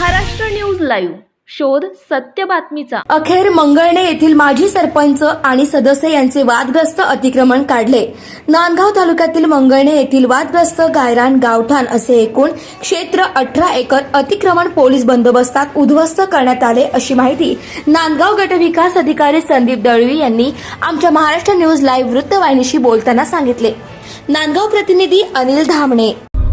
Maharashtra news live. शोध सत्य बातमीचा. अखेर मंगळणे येथील माजी सरपंच आणि सदस्य यांचे वादग्रस्त अतिक्रमण काढले. नांदगाव तालुक्यातील मंगळणे येथील वादग्रस्त गायरान गावठाण असे एकूण क्षेत्र अठरा एकर अतिक्रमण पोलीस बंदोबस्तात उद्ध्वस्त करण्यात आले अशी माहिती नांदगाव गटविकास अधिकारी संदीप दळवी यांनी आमच्या महाराष्ट्र न्यूज लाईव्ह वृत्तवाहिनीशी बोलताना सांगितले. नांदगाव प्रतिनिधी अनिल धामणे.